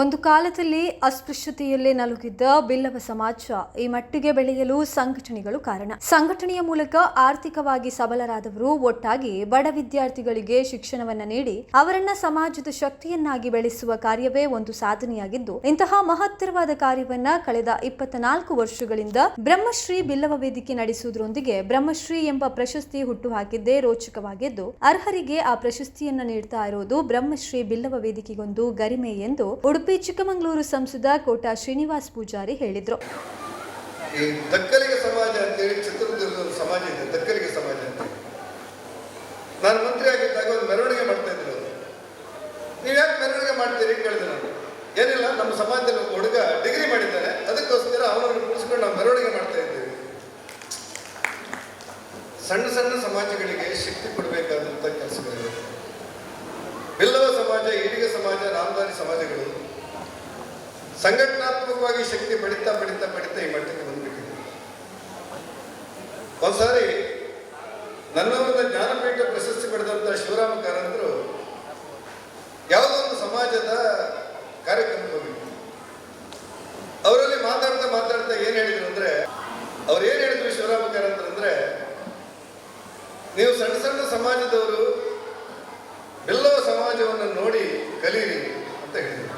ಒಂದು ಕಾಲದಲ್ಲಿ ಅಸ್ಪೃಶ್ಯತೆಯಲ್ಲೇ ನಲುಗಿದ್ದ ಬಿಲ್ಲವ ಸಮಾಜ ಈ ಮಟ್ಟಿಗೆ ಬೆಳೆಯಲು ಸಂಘಟನೆಗಳು ಕಾರಣ. ಸಂಘಟನೆಯ ಮೂಲಕ ಆರ್ಥಿಕವಾಗಿ ಸಬಲರಾದವರು ಒಟ್ಟಾಗಿ ಬಡ ವಿದ್ಯಾರ್ಥಿಗಳಿಗೆ ಶಿಕ್ಷಣವನ್ನ ನೀಡಿ ಅವರನ್ನ ಸಮಾಜದ ಶಕ್ತಿಯನ್ನಾಗಿ ಬೆಳೆಸುವ ಕಾರ್ಯವೇ ಒಂದು ಸಾಧನೆಯಾಗಿದ್ದು, ಇಂತಹ ಮಹತ್ತರವಾದ ಕಾರ್ಯವನ್ನ ಕಳೆದ ಇಪ್ಪತ್ನಾಲ್ಕು ವರ್ಷಗಳಿಂದ ಬ್ರಹ್ಮಶ್ರೀ ಬಿಲ್ಲವ ವೇದಿಕೆ ನಡೆಸುವುದರೊಂದಿಗೆ ಬ್ರಹ್ಮಶ್ರೀ ಎಂಬ ಪ್ರಶಸ್ತಿ ಹುಟ್ಟುಹಾಕಿದ್ದೇ ರೋಚಕವಾಗಿದ್ದು, ಅರ್ಹರಿಗೆ ಆ ಪ್ರಶಸ್ತಿಯನ್ನ ನೀಡ್ತಾ ಇರುವುದು ಬ್ರಹ್ಮಶ್ರೀ ಬಿಲ್ಲವ ವೇದಿಕೆಗೊಂದು ಗರಿಮೆ ಎಂದು ಉಡುಪಿ, ಚಿಕ್ಕಮಗಳೂರು ಸಂಸದ ಕೋಟಾ ಶ್ರೀನಿವಾಸ್ ಪೂಜಾರಿ ಹೇಳಿದ್ರು. ಈ ದಕ್ಕಲಿಗ ಸಮಾಜ ಅಂತೇಳಿ ಚಿತ್ರದುರ್ಗದ ಸಮಾಜ ಇದೆ, ದಕ್ಕಲಿಗೆ ಸಮಾಜ ಅಂತ ನಾನು ಮಂತ್ರಿ ಆಗಿದ್ದಾಗ ಒಂದು ಮೆರವಣಿಗೆ ಮಾಡ್ತಾ ಇದ್ರು. ನೀವು ಯಾಕೆ ಮೆರವಣಿಗೆ ಮಾಡ್ತೀರಿ ಕೇಳಿದೆ ನಾನು. ಏನಿಲ್ಲ, ನಮ್ಮ ಸಮಾಜದಲ್ಲಿ ಒಬ್ಬ ಹುಡುಗ ಡಿಗ್ರಿ ಮಾಡಿದ್ದಾನೆ, ಅದಕ್ಕೋಸ್ಕರ ಅವನನ್ನು ಕೂರಿಸ್ಕೊಂಡು ನಾವು ಮೆರವಣಿಗೆ ಮಾಡ್ತಾ ಇದ್ದೀವಿ. ಸಣ್ಣ ಸಣ್ಣ ಸಮಾಜಗಳಿಗೆ ಶಕ್ತಿ ಕೊಡಬೇಕಾದಂಥ ಕೆಲಸಗಳಿವೆ. ಬಿಲ್ಲವ ಸಮಾಜ, ಈಡಿಗ ಸಮಾಜ, ರಾಮದಾರಿ ಸಮಾಜಗಳು ಸಂಘಟನಾತ್ಮಕವಾಗಿ ಶಕ್ತಿ ಪಡಿತಾ ಪಡಿತಾ ಪಡಿತಾ ಈ ಮಟ್ಟಕ್ಕೆ ಬಂದ್ಬಿಟ್ಟಿದೆ. ಒಂದ್ಸಾರಿ ಒಂದು ಜ್ಞಾನಪೀಠ ಪ್ರಶಸ್ತಿ ಪಡೆದಂತ ಶಿವರಾಮ ಕಾರಂತರು ಯಾವುದೋ ಒಂದು ಸಮಾಜದ ಕಾರ್ಯಕ್ರಮಕ್ಕೆ ಹೋಗಿದ್ರು. ಅವರಲ್ಲಿ ಮಾತಾಡ್ತಾ ಮಾತಾಡ್ತಾ ಏನ್ ಹೇಳಿದ್ರು ಅಂದ್ರೆ, ಅವ್ರು ಏನ್ ಹೇಳಿದ್ರು ಶಿವರಾಮ ಕಾರಂತರು ಅಂದ್ರೆ, ನೀವು ಸಣ್ಣ ಸಣ್ಣ ಸಮಾಜದವರು ಬೆಲ್ಲೋ ಸಮಾಜವನ್ನು ನೋಡಿ ಕಲೀರಿ ಅಂತ ಹೇಳಿದರು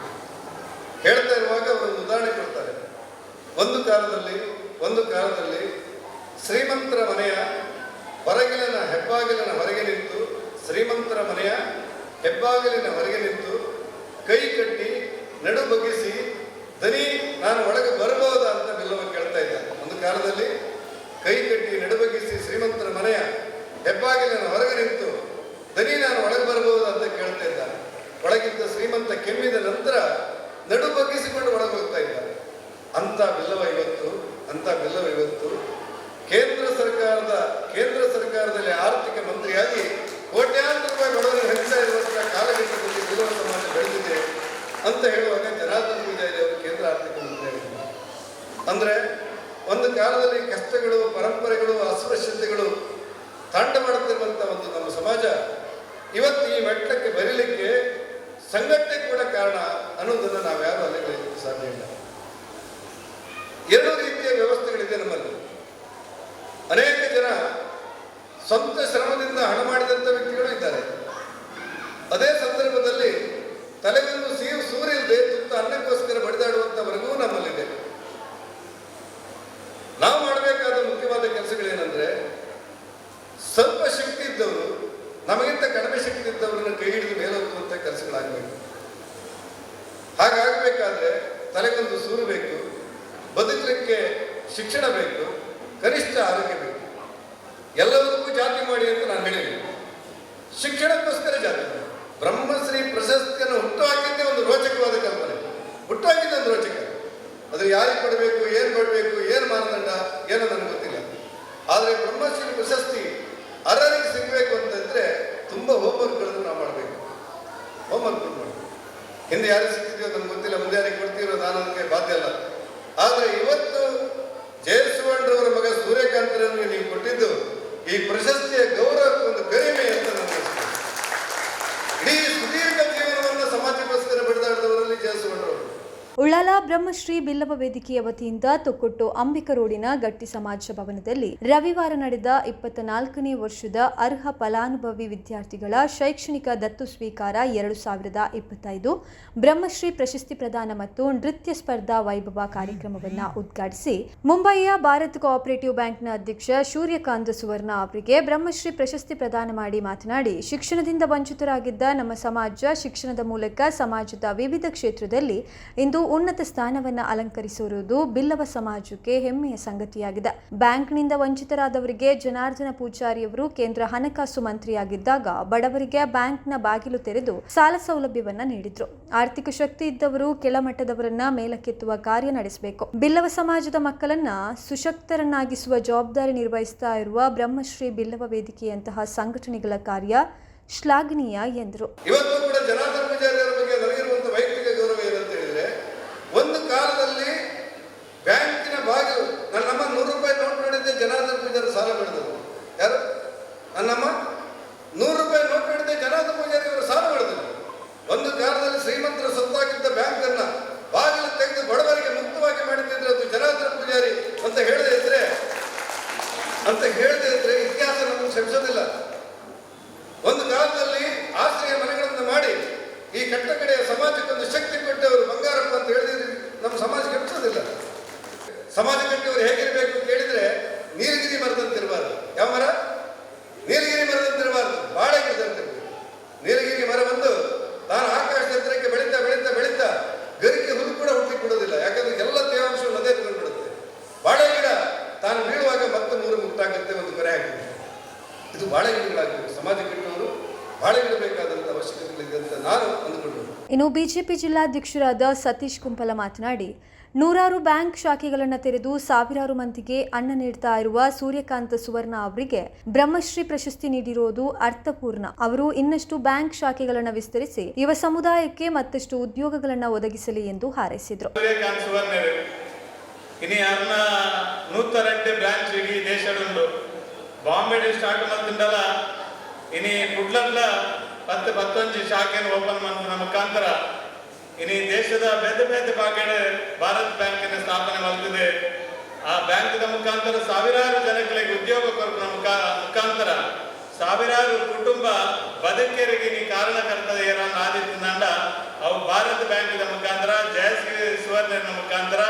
ಹೇಳ್ತಾ ಇರುವಾಗ ಅವರೊಂದು ಉದಾಹರಣೆ ಕೊಡ್ತಾರೆ ಒಂದು ಕಾಲದಲ್ಲಿ, ಒಂದು ಕಾಲದಲ್ಲಿ ಶ್ರೀಮಂತರ ಮನೆಯ ಹೊರಗಿಲಿನ ಹೆಬ್ಬಾಗಿಲಿನ ಹೊರಗೆ ನಿಂತು, ಶ್ರೀಮಂತರ ಮನೆಯ ಹೆಬ್ಬಾಗಿಲಿನ ಹೊರಗೆ ನಿಂತು ಕೈ ಕಟ್ಟಿ ನಡು ಬಗ್ಗಿಸಿ, ದನಿ, ನಾನು ಒಳಗೆ ಬರಬಹುದಾ ಅಂತ ಬಿಲ್ಲವ ಕೇಳ್ತಾ ಇದ್ದ. ಒಂದು ಕಾಲದಲ್ಲಿ ಕೈ ಕಟ್ಟಿ ನಡು ಬಗ್ಗಿಸಿ ಶ್ರೀಮಂತರ ಮನೆಯ ಹೆಬ್ಬಾಗಿಲಿನ ಹೊರಗೆ ನಿಂತು, ದನಿ, ನಾನು ಒಳಗೆ ಬರಬಹುದು ಅಂತ ಕೇಳ್ತಾ ಇದ್ದ. ಒಳಗಿದ್ದ ಶ್ರೀಮಂತ ಕೆಮ್ಮಿದ ನಂತರ ನಡು ಬಗ್ಗಿಸಿಕೊಂಡು ಒಳಗೆ ಹೋಗ್ತಾ ಇದ್ದಾರೆ ಅಂತ ಬೆಲ್ಲವ ಇವತ್ತು, ಅಂತ ಬೆಲ್ಲವ ಇವತ್ತು ಕೇಂದ್ರ ಸರ್ಕಾರದ, ಕೇಂದ್ರ ಸರ್ಕಾರದಲ್ಲಿ ಆರ್ಥಿಕ ಮಂತ್ರಿಯಾಗಿ ಕೋಟ್ಯಾಂತರ ರೂಪಾಯಿ ಬಡವರಿಗೆ ಹೆಚ್ಚಾ ಇರುವಂತಹ ಕಾಲಘಟ್ಟದಲ್ಲಿ ಬಿಲ್ಲವ ಸಮಾಜ ಬೆಳೆದಿದೆ ಅಂತ ಹೇಳುವಾಗ ಜನಾರ್ದನ ಪೂಜಾರಿ ಅವರು ಕೇಂದ್ರ ಆರ್ಥಿಕ ಮಂತ್ರಿ ಅಂದ್ರೆ ಒಂದು ಕಾಲದಲ್ಲಿ ಕಷ್ಟಗಳು, ಪರಂಪರೆಗಳು, ಅಸ್ಪೃಶ್ಯತೆಗಳು ತಾಂಡ ಮಾಡುತ್ತಿರುವಂಥ ಒಂದು ನಮ್ಮ ಸಮಾಜ, ಇವತ್ತು ಈ ಮಟ್ಟಕ್ಕೆ ಬರೀಲಿಕ್ಕೆ ಸಂಘಟನೆ ಕೂಡ ಕಾರಣ ಅನ್ನೋದನ್ನು ನಾವ್ಯಾರು ಅಲ್ಲಿ ಸಾಧ್ಯ ಇಲ್ಲ. ವ್ಯವಸ್ಥೆಗಳಿದೆ ನಮ್ಮಲ್ಲಿ ಅನೇಕ ಜನ ಸ್ವಂತ ಶ್ರಮದಿಂದ ಹಣ ಮಾಡಿದಂಥ ವ್ಯಕ್ತಿಗಳು ಇದ್ದಾರೆ. ಅದೇ ಸಂದರ್ಭದಲ್ಲಿ ತಲೆಗೊಂದು ಸೀರು ಸೂರ್ಯಲ್ದೆ ತುತ್ತ ಅನ್ನಕ್ಕೋಸ್ಕರ ಬಡಿದಾಡುವಂಥವರೆಗೂ ನಮ್ಮಲ್ಲಿದೆ. ನಾವು ಮಾಡಬೇಕಾದ ಮುಖ್ಯವಾದ ಕೆಲಸಗಳೇನೆಂದ್ರೆ ಸ್ವಲ್ಪ ಶಕ್ತಿ ಇದ್ದವರು, ನಮಗಿಂತ ಕಡಿಮೆ ಶಕ್ತಿ ಇದ್ದವರನ್ನು ಕೈ ಹಿಡಿದು ಮೇಲೋಗುವಂಥ ಕೆಲಸಗಳಾಗಬೇಕು. ಹಾಗಾಗಬೇಕಾದ್ರೆ ತಲೆಗೊಂದು ಸೂರು ಬೇಕು. ಶಿಕ್ಷಣ ಬೇಕು, ಕನಿಷ್ಠ ಆರೋಗ್ಯ ಬೇಕು. ಎಲ್ಲದಕ್ಕೂ ಜಾತಿ ಮಾಡಿ ಅಂತ ನಾನು ಹೇಳಿದೆ. ಶಿಕ್ಷಣಕ್ಕೋಸ್ಕರ ಜಾತಿ ಬ್ರಹ್ಮಶ್ರೀ ಪ್ರಶಸ್ತಿಯನ್ನು ಹುಟ್ಟುಹಾಕಿದ್ದೇ ಒಂದು ರೋಚಕವಾದ ಕಲ್ಪನೆ. ಹುಟ್ಟುಹಾಕಿದ್ದೆ ಒಂದು ರೋಚಕ. ಅದು ಯಾರಿಗೆ ಕೊಡಬೇಕು, ಏನು ಕೊಡಬೇಕು, ಏನು ಮಾನದಂಡ, ಏನೋ ನನಗೆ ಗೊತ್ತಿಲ್ಲ. ಆದರೆ ಬ್ರಹ್ಮಶ್ರೀ ಪ್ರಶಸ್ತಿ ಅರ್ಹರಿಗೆ ಸಿಗಬೇಕು ಅಂತಂದರೆ ತುಂಬ ಹೋಮ್ವರ್ಕ್ಗಳನ್ನು ನಾವು ಮಾಡಬೇಕು. ಹೋಮ್ವರ್ಕ್ ಮಾಡಬೇಕು ಹಿಂದೆ ಯಾರಿಗೆ ಸಿಗ್ತಿದೆಯೋ ನನಗೆ ಗೊತ್ತಿಲ್ಲ, ಮುಂದೆ ಯಾರಿಗೆ ಕೊಡ್ತೀರೋ ನಾನು ನನಗೆ ಬಾಧ್ಯ ಅಲ್ಲ ಆದರೆ ಬ್ರಹ್ಮಶ್ರೀ ಬಿಲ್ಲವ ವೇದಿಕೆಯ ವತಿಯಿಂದ ತೊಕ್ಕೊಟ್ಟು ಅಂಬಿಕ ರೋಡಿನ ಗಟ್ಟಿ ಸಮಾಜ ಭವನದಲ್ಲಿ ರವಿವಾರ ನಡೆದ ಇಪ್ಪತ್ತ ನಾಲ್ಕನೇ ವರ್ಷದ ಅರ್ಹ ಫಲಾನುಭವಿ ವಿದ್ಯಾರ್ಥಿಗಳ ಶೈಕ್ಷಣಿಕ ದತ್ತು ಸ್ವೀಕಾರ ಎರಡು ಸಾವಿರದ ಇಪ್ಪತ್ತೈದು, ಬ್ರಹ್ಮಶ್ರೀ ಪ್ರಶಸ್ತಿ ಪ್ರದಾನ ಮತ್ತು ನೃತ್ಯ ಸ್ಪರ್ಧಾ ವೈಭವ ಕಾರ್ಯಕ್ರಮವನ್ನು ಉದ್ಘಾಟಿಸಿ ಮುಂಬಯಿಯ ಭಾರತ್ ಕೋಆಪರೇಟಿವ್ ಬ್ಯಾಂಕ್ನ ಅಧ್ಯಕ್ಷ ಸೂರ್ಯಕಾಂತ ಸುವರ್ಣ ಅವರಿಗೆ ಬ್ರಹ್ಮಶ್ರೀ ಪ್ರಶಸ್ತಿ ಪ್ರದಾನ ಮಾಡಿ ಮಾತನಾಡಿ, ಶಿಕ್ಷಣದಿಂದ ವಂಚಿತರಾಗಿದ್ದ ನಮ್ಮ ಸಮಾಜ ಶಿಕ್ಷಣದ ಮೂಲಕ ಸಮಾಜದ ವಿವಿಧ ಕ್ಷೇತ್ರದಲ್ಲಿ ಇಂದು ಉನ್ನತ ಸ್ಥಾನವನ್ನು ಅಲಂಕರಿಸಿರುವುದು ಬಿಲ್ಲವ ಸಮಾಜಕ್ಕೆ ಹೆಮ್ಮೆಯ ಸಂಗತಿಯಾಗಿದೆ. ಬ್ಯಾಂಕ್ನಿಂದ ವಂಚಿತರಾದವರಿಗೆ ಜನಾರ್ದನ ಪೂಜಾರಿಯವರು ಕೇಂದ್ರ ಹಣಕಾಸು ಮಂತ್ರಿಯಾಗಿದ್ದಾಗ ಬಡವರಿಗೆ ಬ್ಯಾಂಕ್ನ ಬಾಗಿಲು ತೆರೆದು ಸಾಲ ಸೌಲಭ್ಯವನ್ನ ನೀಡಿದ್ರು. ಆರ್ಥಿಕ ಶಕ್ತಿ ಇದ್ದವರು ಕೆಳಮಟ್ಟದವರನ್ನ ಮೇಲಕ್ಕೆತ್ತುವ ಕಾರ್ಯ ನಡೆಸಬೇಕು. ಬಿಲ್ಲವ ಸಮಾಜದ ಮಕ್ಕಳನ್ನ ಸುಶಕ್ತರನ್ನಾಗಿಸುವ ಜವಾಬ್ದಾರಿ ನಿರ್ವಹಿಸ್ತಾ ಇರುವ ಬ್ರಹ್ಮಶ್ರೀ ಬಿಲ್ಲವ ವೇದಿಕೆಯಂತಹ ಸಂಘಟನೆಗಳ ಕಾರ್ಯ ಶ್ಲಾಘನೀಯ ಎಂದರು ಇವತ್ತು ಕೂಡ ಜನಾರ್ದನ ಪೂಜಾರಿ ಅವರ ಬಗ್ಗೆ ನನಗಿರುವಂತ ವೈಯಕ್ತಿಕ ಗೌರವ ಏನಂತ ಹೇಳಿದ್ರೆ ಒಂದು ಕಾಲದಲ್ಲಿ ಬ್ಯಾಂಕಿನ ಬಾಗಿಲು ನನ್ನಮ್ಮ ನೂರು ರೂಪಾಯಿ ನೋಟ್ ಮಾಡಿದ್ದೆ ಜನಾರ್ದನ ಪೂಜಾರಿ ಸಾಲ ಬೆಳೆದವರು ಯಾರು ನನ್ನಮ್ಮ ನೂರು ರೂಪಾಯಿ ನೋಟ್ ಮಾಡಿದ್ದೆ ಜನಾರ್ದನ ಪೂಜಾರಿ ಅವರು ಸಾಲ ಬೆಳೆದರು ಒಂದು ಕಾಲದಲ್ಲಿ ಶ್ರೀಮಂತರ ಸತ್ತಾಗಿದ್ದ ಬ್ಯಾಂಕನ್ನು ಹೇಗಿರಬೇಕು ಅಂತ ಕೇಳಿದ್ರೆ ನೀಲಗಿರಿ ಮರದಂತಿರಬಾರ್ದು ಯಾವ ಮರ? ನೀಲಗಿರಿ ಮರದಂತಿರಬಾರ್ದು ಬಾಳೆ ಗಿಡದಂತಿರಬೇಕು ನೀಲಗಿರಿ ಮರ ಬಂದು ತಾನು ಆಕಾಶ ಎತ್ತರಕ್ಕೆ ಬೆಳೀತಾ ಬೆಳೀತಾ ಬೆಳೀತಾ ಗರಿಕೆ ಹುಲ್ಲು ಕೂಡ ಹುಟ್ಟಿ ಬಿಡೋದಿಲ್ಲ. ಯಾಕಂದ್ರೆ ಎಲ್ಲ ತೇವಾಂಶವನ್ನು ಅದೇ ಬಿಡುತ್ತೆ ಬಾಳೆ ಗಿಡ ತಾನು ಬೀಳುವಾಗ ಮತ್ತೆ ಮೂರು ಮುಟ್ಟಾಗುತ್ತೆ ಒಂದು ಮರೆ ಆಗುತ್ತೆ. ಇದು ಬಾಳೆ ಗಿಡಗಳಾಗಬೇಕು ಸಮಾಜ ಕಟ್ಟುವವರು ಬಾಳೆ ಗಿಡ ಬೇಕಾದಂಥ ಅವಶ್ಯಕತೆಗಳಿದೆ ಅಂತ ನಾನು ಅಂದುಕೊಂಡು ಇನ್ನು ಬಿಜೆಪಿ ಜಿಲ್ಲಾಧ್ಯಕ್ಷರಾದ ಸತೀಶ್ ಕುಂಪಲ ಮಾತನಾಡಿ ನೂರಾರು ಬ್ಯಾಂಕ್ ಶಾಖೆಗಳನ್ನು ತೆರೆದು ಸಾವಿರಾರು ಮಂದಿಗೆ ಅನ್ನ ನೀಡ್ತಾ ಇರುವ ಸೂರ್ಯಕಾಂತ ಸುವರ್ಣ ಅವರಿಗೆ ಬ್ರಹ್ಮಶ್ರೀ ಪ್ರಶಸ್ತಿ ನೀಡಿರುವುದು ಅರ್ಥಪೂರ್ಣ. ಅವರು ಇನ್ನಷ್ಟು ಬ್ಯಾಂಕ್ ಶಾಖೆಗಳನ್ನು ವಿಸ್ತರಿಸಿ ಯುವ ಸಮುದಾಯಕ್ಕೆ ಮತ್ತಷ್ಟು ಉದ್ಯೋಗಗಳನ್ನು ಒದಗಿಸಲಿ ಎಂದು ಹಾರೈಸಿದರು. ಇನಿ ಪತ್ತೊಂಜಿ ಶಾಖೆಯನ್ನು ಓಪನ್ ಮಾಡ ಮುಖಾಂತರ ಇನಿ ದೇಶದ ಬೇದ ಬೇದ ಭಾಗಗಳ ಭಾರತ್ ಬ್ಯಾಂಕಿನ ಸ್ಥಾಪನೆ ಮಾಡುತ್ತಿದೆ ಆ ಬ್ಯಾಂಕ್ ಮುಖಾಂತರ ಸಾವಿರಾರು ಜನಗಳಿಗೆ ಉದ್ಯೋಗ ಮುಖ, ಮುಖಾಂತರ ಸಾವಿರಾರು ಕುಟುಂಬ ಬದುಕೇರಿಗೆ ನೀ ಕಾರಣಕರ್ತದ ಆದಿತ್ಯ ನಂಡ ಅವು ಭಾರತ ಬ್ಯಾಂಕಿನ ಮುಖಾಂತರ, ಜಯಶ್ರೀ ಸುವರ್ಣ ಮುಖಾಂತರ,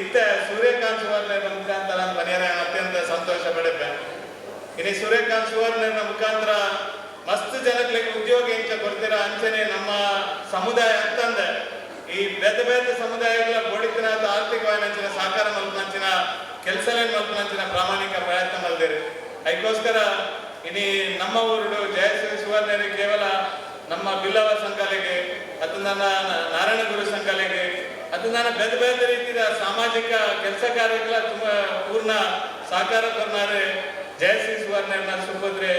ಇತ್ತ ಸೂರ್ಯಕಾಂತ್ ಸುವರ್ಣ ಮುಖಾಂತರ ಮನೆಯರ ಅತ್ಯಂತ ಸಂತೋಷ ಪಡೆದೆ ಇನ್ನು ಸೂರ್ಯಕಾಂತ್ ಸುವರ್ಣ ಮುಖಾಂತರ ಮಸ್ತ್ ಜನಗಳಿಗೆ ಉದ್ಯೋಗ ಇಂಚ ಕೊಡ್ತೀರ ಅಂಚನೆ ನಮ್ಮ ಸಮುದಾಯ ಅಂತಂದೆ. ಈ ಬೇದ ಬೇದ ಸಮುದಾಯಗಳ ಬೋಡಿತಿನ ಆರ್ಥಿಕವಾಗಿ ನಂಚಿನ ಸಹಕಾರ ಮಲ್ಪನಂಚಿನ ಕೆಲಸ ಮಲ್ಪನಂಚಿನ ಪ್ರಾಮಾಣಿಕ ಪ್ರಯತ್ನ ಮಲ್ದಿರಿ ಅದಕ್ಕೋಸ್ಕರ ಇನಿ ನಮ್ಮ ಊರುಡು ಜಯಶ್ರೀ ಸುವರ್ಣರಿಗೆ ಕೇವಲ ನಮ್ಮ ಬಿಲ್ಲವ ಸಂಕಲೆಗೆ ಅದು ನನ್ನ ನಾರಾಯಣ ಗುರು ಸಂಕಲೆಗೆ ಅದು ನನ್ನ ಬೇದ ರೀತಿಯ ಸಾಮಾಜಿಕ ಕೆಲಸ ಕಾರ್ಯಗಳ ತುಂಬ ಪೂರ್ಣ ಸಹಕಾರ ಕೊರ್ನಾರೆ ಜಯಶ್ರೀ ಸುವರ್ಣ ಸುಭದ್ರೆ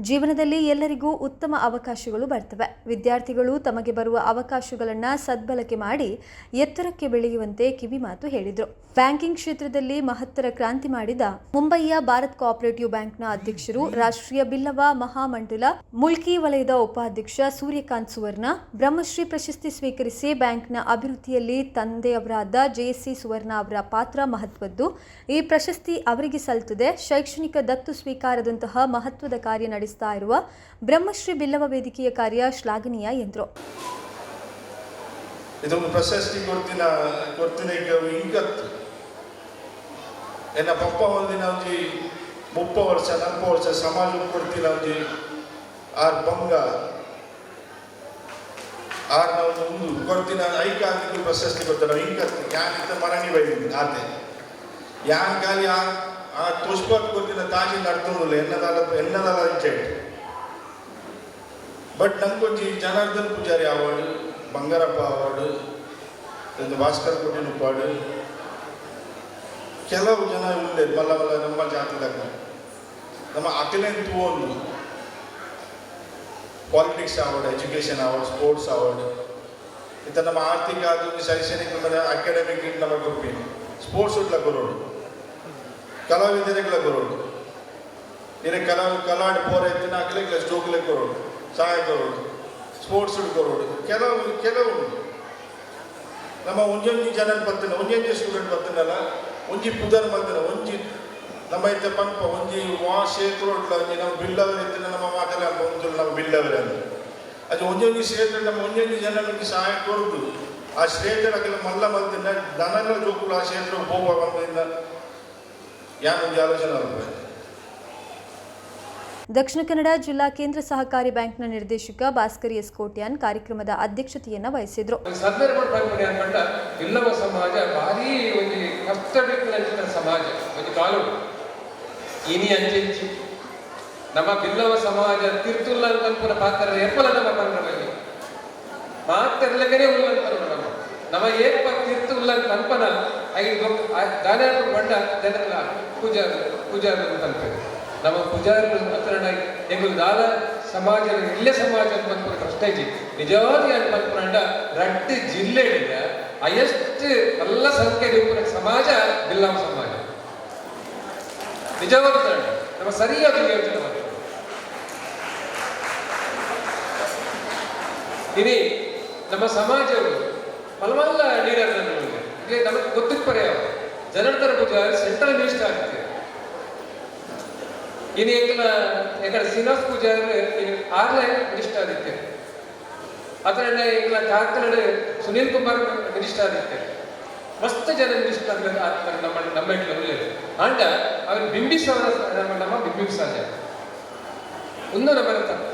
ಜೀವನದಲ್ಲಿ ಎಲ್ಲರಿಗೂ ಉತ್ತಮ ಅವಕಾಶಗಳು ಬರ್ತವೆ. ವಿದ್ಯಾರ್ಥಿಗಳು ತಮಗೆ ಬರುವ ಅವಕಾಶಗಳನ್ನು ಸದ್ಬಳಕೆ ಮಾಡಿ ಎತ್ತರಕ್ಕೆ ಬೆಳೆಯುವಂತೆ ಕಿವಿಮಾತು ಹೇಳಿದರು. ಬ್ಯಾಂಕಿಂಗ್ ಕ್ಷೇತ್ರದಲ್ಲಿ ಮಹತ್ತರ ಕ್ರಾಂತಿ ಮಾಡಿದ ಮುಂಬಯಿಯ ಭಾರತ್ ಕೋಆಪರೇಟಿವ್ ಬ್ಯಾಂಕ್ನ ಅಧ್ಯಕ್ಷರು ರಾಷ್ಟ್ರೀಯ ಬಿಲ್ಲವ ಮಹಾಮಂಡಲ, ಮುಲ್ಕಿ ವಲಯದ ಉಪಾಧ್ಯಕ್ಷ ಸೂರ್ಯಕಾಂತ್ ಸುವರ್ಣ, ಬ್ರಹ್ಮಶ್ರೀ ಪ್ರಶಸ್ತಿ ಸ್ವೀಕರಿಸಿ ಬ್ಯಾಂಕ್ನ ಅಭಿವೃದ್ಧಿಯಲ್ಲಿ ತಂದೆಯವರಾದ ಜೆಎಸ್ಸಿ ಸುವರ್ಣ ಅವರ ಪಾತ್ರ ಮಹತ್ವದ್ದು. ಈ ಪ್ರಶಸ್ತಿ ಅವರಿಗೆ ಸಲ್ಲುತ್ತದೆ ಶೈಕ್ಷಣಿಕ ದತ್ತು ಸ್ವೀಕಾರದಂತಹ ಮಹತ್ವದ ಕಾರ್ಯ ನಡೆಸ್ತಾ ಇರುವ ಬ್ರಹ್ಮಶ್ರೀ ಬಿಲ್ಲವ ವೇದಿಕೆಯ ಕಾರ್ಯ ಶ್ಲಾಘನೀಯ ಎಂದರು. ಇದೊಂದು ಪ್ರಶಸ್ತಿ ಕೊಡ್ತಿನ ಕೊಡ್ತಿನ ಈಗ ಇಂಗತ್ತು ಎನ್ನ ಪಪ್ಪ ಒಂದಿನ ಒಂಜಿ ಮುಪ್ಪ ವರ್ಷ, ನಲ್ಪ ವರ್ಷ ಸಮಾಜ ಕೊಡ್ತಿನ ಒಂಜಿ ಆರ್ ಬಂಗ ಆರ್ ನಾವು ಒಂದು ಕೊಡ್ತಿನ ಐಕ ಆಗಿದ್ದು ಪ್ರಶಸ್ತಿ ಕೊಡ್ತಾರೆ ಇಂಗತ್ತು ಯಾಕೆ ಮರಣಿ ಬೈದಿನಿ ಆತೆ ಯಾನ್ ಆ ಆ ತುಷ್ಪತ್ ಕೊಡ್ತಿನ ತಾಜಿ ನಡ್ತೊಂದಿಲ್ಲ ಎನ್ನದಾಲ ಎನ್ನದಾಲ ಇಂಚೆಟ್ ಬಟ್ ನಂಗೊಂಜಿ ಜನಾರ್ದನ್ ಪೂಜಾರಿ ಅವಾರ್ಡ್ ಬಂಗಾರಪ್ಪ ಅವಾರ್ಡ್ ಒಂದು ಭಾಸ್ಕರ್ ಕೊಟ್ಟಿನ ಪಾಡು. ಕೆಲವು ಜನ ಉಂಡೆ ಬಲ್ಲ ಮಲ್ಲ ನಮ್ಮ ಜಾತಿದಾಗ ನಮ್ಮ ಅಖಿಲೇನ್ ತೂವೊಂದು politics award education award sports award ಇತ್ತ ನಮ್ಮ ಆರ್ಥಿಕ ಅದು ಶೈಕ್ಷಣಿಕ ಅಕಾಡೆಮಿಕ್ ನಮಗೆ ಕೊಡ್ತೀನಿ ಸ್ಪೋರ್ಟ್ಸ್ ಉಟ್ಲ ಕೊರೋಡು ಕಲಾವಿದರಿಗಳ ಕೊರೋಡು ಇನ್ನು ಕಲಾ, ಕಲಾಡ್ ಪೋರ ಅಕ್ಲಿಗೆ ಸ್ಟೋಕ್ಲೆ ಕೊರೋಡು ಸಹಾಯ ಕೊರೋಡು ಸ್ಪೋರ್ಟ್ಸ್ ಕೊರೋಡು ಕೆಲವು ಕೆಲವು. ನಮ್ಮ ಒಂಜೊಂಜಿ ಜನ ಬತ್ತಿನ ಒಂಜೊಂಜಿ ಸ್ಟೂಡೆಂಟ್ ಬರ್ತೀನಲ್ಲ ಒಂಜಿ ಪುದರ್ ಬಂದಿನ ಒಂಜಿ ನಮ್ಮ ಇತ್ತ ಪಂಪ ಒಂಜಿ ವಾ ಕ್ಷೇತ್ರ ಒಂಜಿ ನಮ್ಮ ಬಿಲ್ಲವರ್ ಇತ್ತಿನ ನಮ್ಮ ಮಾತಲ್ಲ ಒಂದು ನಮ್ಮ ಬಿಲ್ಲವರ್ ಅಂತ. ಅದು ಒಂಜೊಂಜಿ ಕ್ಷೇತ್ರ ನಮ್ಮ ಒಂಜೊಂಜಿ ನಮಗೆ ಸಹಾಯ ಕೊಡುದು. ಆ ಕ್ಷೇತ್ರಕ್ಕೆ ಮಲ್ಲ ಬಂದಿನ ದನಗಳ ಜೋಕುಲು ಆ ಕ್ಷೇತ್ರ ಹೋಗುವ ಬಂದಿಂದ ಆಲೋಚನೆ ಆಗ್ತದೆ ದಕ್ಷಿಣ ಕನ್ನಡ ಜಿಲ್ಲಾ ಕೇಂದ್ರ ಸಹಕಾರಿ ಬ್ಯಾಂಕ್ನ ನಿರ್ದೇಶಕ ಭಾಸ್ಕರ್ ಎಸ್ ಕೋಟ್ಯಾನ್ ಕಾರ್ಯಕ್ರಮದ ಅಧ್ಯಕ್ಷತೆಯನ್ನು ವಹಿಸಿದರು. ಇಲ್ಲವ ಸಮಾಜ ಭಾರಿ ಒಂದು ಕಷ್ಟಬೇಕಿನ ಸಮಾಜ ಒಂದು ಕಾಲು ಇನಿ ಅಂಚೆಂಚಿ ನಮ್ಮ ಬಿಲ್ಲವ ಸಮಾಜ ತಿರ್ತುಲ್ಲ ಅನ್ಪುನ ಪಾತ್ರ ಎಪ್ಪಲ ನಮ್ಮ ಪಂದ್ರದಲ್ಲಿ ಮಾತಿರ್ಲಗನೆ ಉಲ್ಲ ಅನ್ಪನ ನಮ್ಮ ನಮ್ಮ ಏಪ ತಿರ್ತು ಉಲ್ಲ ಕಲ್ಪನ? ಐದು ದಾನೆ ಬಂಡ ಜನಗಳ ಪೂಜಾರ ಪೂಜಾರ ಅಂತಾರೆ. ನಮ್ಮ ಪೂಜಾರರು ಹತ್ರ ಎಂಗುಲು ದಾನ ಸಮಾಜ ಇಲ್ಲೇ ಸಮಾಜ ಕಷ್ಟ ನಿಜವಾದ ನಿಜವಾಗಿ ಅನ್ಪನ್ಪುರಂಡ ರಡ್ಡು ಜಿಲ್ಲೆಡಿದ ಎಷ್ಟು ಎಲ್ಲ ಸಂಖ್ಯೆ ಸಮಾಜ ಜಿಲ್ಲಾ ಸಮಾಜ. ನಿಜವಾದ ನಮ್ಮ ಸರಿಯಾದ ಯೋಚನೆ ಮಾಡಿ ನಮ್ಮ ಸಮಾಜವು ಮಲಮಲ್ಲ ಲೀಡರ್ ಇಲ್ಲಿ ನಮಗೆ ಗೊತ್ತಿರ್ತಾರೆ ಪರ್ಯಾಯ. ಜನಾರ್ದನ ಪೂಜಾರಿ ಸೆಂಟ್ರಲ್ ಮಿನಿಸ್ಟರ್ ಆಗಿದೆ ಇನ್ನು ಎಂಕಲ ಎಂಕಲ ಶ್ರೀನಿವಾಸ್ ಪೂಜಾರಿ ಆರ್ಲೆ ಮಿನಿಸ್ಟರ್ ಆಗಿದ್ದೆ. ಅದರ ಎಂಕಲ ಜಾರ್ಖಂಡ್ ಸುನೀಲ್ ಕುಮಾರ್ ಮಿನಿಸ್ಟರ್ ಆಗಿದ್ದೆ. ಮಸ್ತ್ ಜನ ಲಿಸ್ಟ್ ನಮ್ಮ ನಮ್ಮ ಇಟ್ಲ ಅಂಡ ಅವರು ಬಿಂಬಿಸವರ ನಮ್ಮ ಬಿಂಬಿಸಾಜ ಒಂದು ನಮ್ಮ ತಪ್ಪು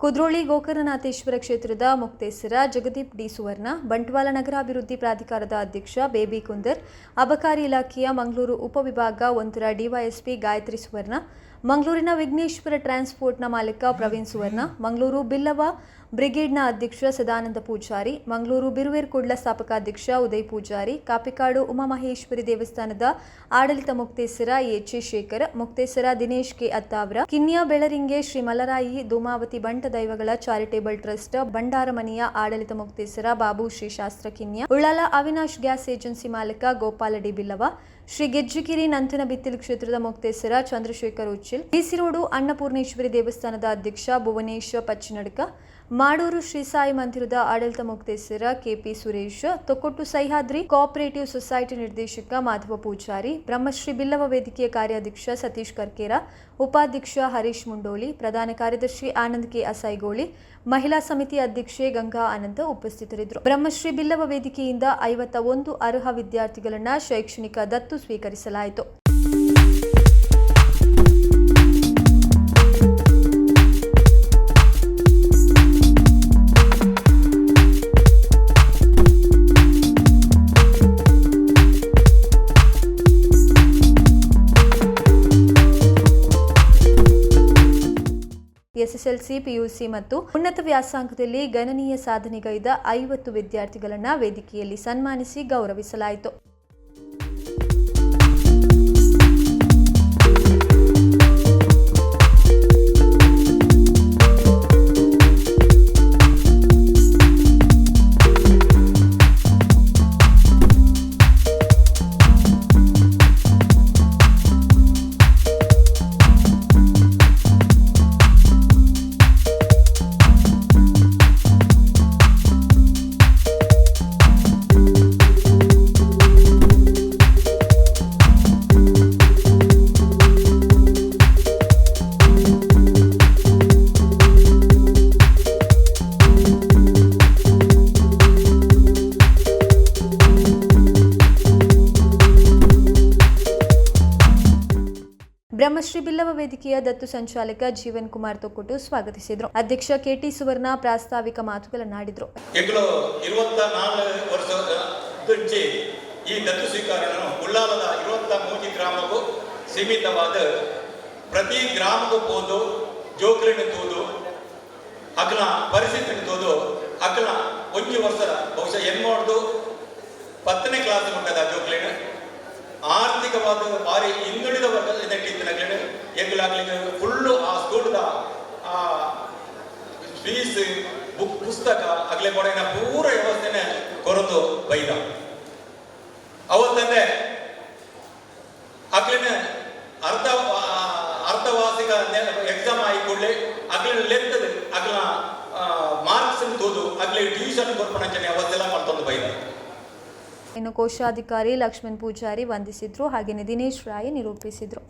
ಕುದ್ರೋಳಿ ಗೋಕರ್ಣನಾಥೇಶ್ವರ ಕ್ಷೇತ್ರದ ಮುಕ್ತೇಸರ ಜಗದೀಪ್ ಡಿ ಸುವರ್ಣ, ಬಂಟ್ವಾಳ ನಗರಾಭಿವೃದ್ಧಿ ಪ್ರಾಧಿಕಾರದ ಅಧ್ಯಕ್ಷ ಬೇಬಿ ಕುಂದರ್, ಅಬಕಾರಿ ಇಲಾಖೆಯ ಮಂಗಳೂರು ಉಪವಿಭಾಗ ಒಂದರ ಡಿವೈಎಸ್ಪಿ ಗಾಯತ್ರಿ ಸುವರ್ಣ ಮಂಗಳೂರಿನ ವಿಘ್ನೇಶ್ವರ ಟ್ರಾನ್ಸ್ಪೋರ್ಟ್ನ ಮಾಲೀಕ ಪ್ರವೀಣ್ ಸುವರ್ಣ, ಮಂಗಳೂರು ಬಿಲ್ಲವ ಬ್ರಿಗೇಡ್ನ ಅಧ್ಯಕ್ಷ ಸದಾನಂದ ಪೂಜಾರಿ, ಮಂಗಳೂರು ಬಿರುವೇರ್ ಕುಡ್ಲ ಸ್ಥಾಪಕಾಧ್ಯಕ್ಷ ಉದಯ್ ಪೂಜಾರಿ, ಕಾಪಿಕಾಡು ಉಮಾಮಹೇಶ್ವರಿ ದೇವಸ್ಥಾನದ ಆಡಳಿತ ಮುಕ್ತೇಸರ ಎಚ್ ಎ ಶೇಖರ್, ಮುಕ್ತೇಸರ ದಿನೇಶ್ ಕೆ ಅತ್ತಾವ್ರ, ಕಿನ್ಯ ಬೆಳರಿಂಗೆ ಶ್ರೀ ಮಲರಾಯಿ ಧೂಮಾವತಿ ಬಂಟ ದೈವಗಳ ಚಾರಿಟೇಬಲ್ ಟ್ರಸ್ಟ್ ಬಂಡಾರಮನೆಯ ಆಡಳಿತ ಮುಕ್ತೇಸರ ಬಾಬು ಶ್ರೀ ಶಾಸ್ತ್ರ ಕಿನ್ಯ, ಉಳ್ಳಾಲ ಅವಿನಾಶ್ ಗ್ಯಾಸ್ ಏಜೆನ್ಸಿ ಮಾಲೀಕ ಗೋಪಾಲ ಡಿ ಬಿಲ್ಲವ ಶ್ರೀ ಗೆಜ್ಜಿಗಿರಿ ನಂತನ ಬಿತ್ತಿಲ್ ಕ್ಷೇತ್ರದ ಮುಕ್ತೇಸರ ಚಂದ್ರಶೇಖರ್ ಉಚ್ಚಿಲ್ ಬಿಸಿರೋಡು ಅನ್ನಪೂರ್ಣೇಶ್ವರಿ ದೇವಸ್ಥಾನದ ಅಧ್ಯಕ್ಷ ಭುವನೇಶ್ ಪಚ್ಚಿನಡ್ಕ ಮಾಡೂರು ಶ್ರೀ ಸಾಯಿ ಮಂದಿರದ ಆಡಳಿತ ಮುಕ್ತೇಸರ KP Suresh Thokkottu Sahyadri, cooperative society ನಿರ್ದೇಶಕ ಮಾಧವ ಪೂಜಾರಿ, ಬ್ರಹ್ಮಶ್ರೀ ಬಿಲ್ಲವ ವೇದಿಕೆಯ ಕಾರ್ಯಾಧ್ಯಕ್ಷ ಸತೀಶ್ ಕರ್ಕೇರ, ಉಪಾಧ್ಯಕ್ಷ ಹರೀಶ್ ಮುಂಡೋಳಿ ಪ್ರಧಾನ ಕಾರ್ಯದರ್ಶಿ ಆನಂದ್ ಕೆ ಅಸೈಗೋಳಿ, ಮಹಿಳಾ ಸಮಿತಿ ಅಧ್ಯಕ್ಷೆ ಗಂಗಾ ಆನಂದ ಉಪಸ್ಥಿತರಿದ್ದರು. ಬ್ರಹ್ಮಶ್ರೀ ಬಿಲ್ಲವ ವೇದಿಕೆಯಿಂದ ಐವತ್ತ ಒಂದು ಅರ್ಹ ವಿದ್ಯಾರ್ಥಿಗಳನ್ನ ಶೈಕ್ಷಣಿಕ ದತ್ತು ಸ್ವೀಕರಿಸಲಾಯಿತು. ಎಸ್ಎಸ್ಎಲ್ಸಿ ಪಿಯುಸಿ ಮತ್ತು ಉನ್ನತ ವ್ಯಾಸಂಗದಲ್ಲಿ ಗಣನೀಯ ಸಾಧನೆಗೈದ ಐವತ್ತು ವಿದ್ಯಾರ್ಥಿಗಳನ್ನು ವೇದಿಕೆಯಲ್ಲಿ ಸನ್ಮಾನಿಸಿ ಗೌರವಿಸಲಾಯಿತು. ಬ್ರಹ್ಮಶ್ರೀ ಬಿಲ್ಲವ ವೇದಿಕೆಯ ದತ್ತು ಸಂಚಾಲಕ ಜೀವನ್ ಕುಮಾರ್ ತೊಕ್ಕೊಟ್ಟು ಸ್ವಾಗತಿಸಿದರು. ಅಧ್ಯಕ್ಷ ಕೆಟಿ ಸುವರ್ಣ ಪ್ರಾಸ್ತಾವಿಕ ಮಾತುಗಳನ್ನಾಡಿದರು ಈ ದತ್ತು ಸ್ವೀಕಾರವನ್ನು ಉಳ್ಳಾಲದ ಇರುವತ್ತ ಮೂಜಿ ಗ್ರಾಮಕ್ಕೂ ಸೀಮಿತವಾದ ಪ್ರತಿ ಗ್ರಾಮಕ್ಕೂ ಹೋದು ಜೋಕುಲಿನ ತೂದು ಅಕ್ಲ ಪರಿಸ್ಥಿತಿ ತೂದು ಅಕ್ಲ ಒಂಜಿ ವರ್ಷದ ಬಹುಶಃ ಎನ್ಮಾಡ್ದು ಪತ್ತನೇ ಕ್ಲಾಸ್ ಉಂಟದ ಜೋಕುಲಿನ ಆರ್ಥಿಕವಾದ ಭಾರಿ ಹಿಂದುಳಿದ ವರ್ಗದ ಎಂಗ್ಲಾಗ್ಲಿಗೆ ಫುಲ್ಲು ಆ ಸ್ಕೂಲ್ದ ಆ ಫೀಸ್ ಬುಕ್ ಪುಸ್ತಕ ಅಗ್ಲೆ ಕೊಡಗಿನ ಪೂರ ವ್ಯವಸ್ಥೆನೆ ಕೊರತು ಬೈದ. ಅವತ್ತಂದೆ ಅಗ್ಲಿನ ಅರ್ಧ ಅರ್ಧವಾರ್ಷಿಕ ಎಕ್ಸಾಮ್ ಆಗಿ ಕೂಡಲೇ ಅಗ್ಲಿನ ಲೆಂತ್ ಅಗ್ಲ ಮಾರ್ಕ್ಸ್ ತೋದು ಅಗ್ಲೆ ಟ್ಯೂಷನ್ ಕೊರ್ಪಣೆ ಅವತ್ತೆಲ್ಲ ಮಾಡ್ತಂದು ಬೈದ. ಇನ್ನು ಕೋಶಾಧಿಕಾರಿ ಲಕ್ಷ್ಮಣ್ ಪೂಜಾರಿ ವಂದಿಸಿದ್ರು ಹಾಗೆಯೇ ದಿನೇಶ್ ರಾಯ್ ನಿರೂಪಿಸಿದ್ರು.